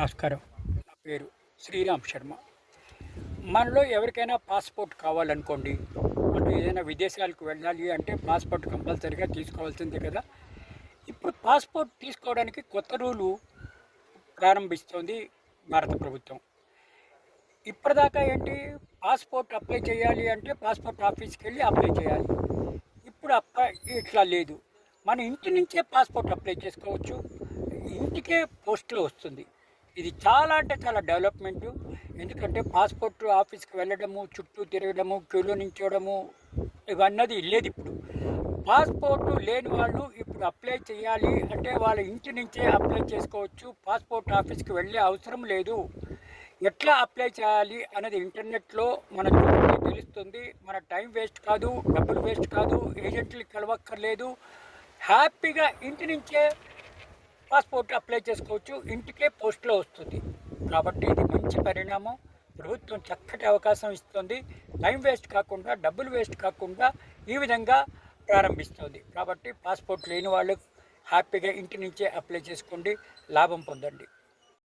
నమస్కారం. నా పేరు శ్రీరామ్ శర్మ. మనలో ఎవరికైనా పాస్పోర్ట్ కావాలనుకోండి మనం ఏదైనా విదేశాలకు వెళ్ళాలి అంటే పాస్పోర్ట్ కంపల్సరీగా తీసుకోవాల్సిందే కదా. ఇప్పుడు పాస్పోర్ట్ తీసుకోవడానికి కొత్త రూలు ప్రారంభిస్తోంది భారత ప్రభుత్వం. ఇప్పటిదాకా ఏంటి? పాస్పోర్ట్ అప్లై చేయాలి అంటే పాస్పోర్ట్ ఆఫీస్కి వెళ్ళి అప్లై చేయాలి. ఇప్పుడు అప్లై ఇట్లా లేదు. మన ఇంటి నుంచే పాస్పోర్ట్ అప్లై చేసుకోవచ్చు. ఇంటికే పోస్ట్లో వస్తుంది. ఇది చాలా అంటే చాలా డెవలప్మెంట్. ఎందుకంటే పాస్పోర్ట్ ఆఫీస్కి వెళ్ళడము చుట్టూ తిరగడము క్యూలో నించోవడము ఇవన్నది లేదు ఇప్పుడు. పాస్పోర్ట్ లేని వాళ్ళు ఇప్పుడు అప్లై చేయాలి అంటే వాళ్ళ ఇంటి నుంచే అప్లై చేసుకోవచ్చు. పాస్పోర్ట్ ఆఫీస్కి వెళ్ళే అవసరం లేదు. ఎట్లా అప్లై చేయాలి అనేది ఇంటర్నెట్లో మనకు తెలుస్తుంది. మన టైం వేస్ట్ కాదు డబ్బులు వేస్ట్ కాదు ఏజెంట్లు కలవక్కర్లేదు. హ్యాపీగా ఇంటి నుంచే పాస్పోర్ట్ అప్లై చేసుకోవచ్చు. ఇంటికే పోస్ట్లో వస్తుంది. కాబట్టి ఇది మంచి పరిణామం. ప్రభుత్వం చక్కటి అవకాశం ఇస్తుంది. టైం వేస్ట్ కాకుండా డబ్బులు వేస్ట్ కాకుండా ఈ విధంగా ప్రారంభిస్తుంది. కాబట్టి పాస్పోర్ట్ లేని వాళ్ళు హ్యాపీగా ఇంటి నుంచే అప్లై చేసుకోండి. లాభం పొందండి.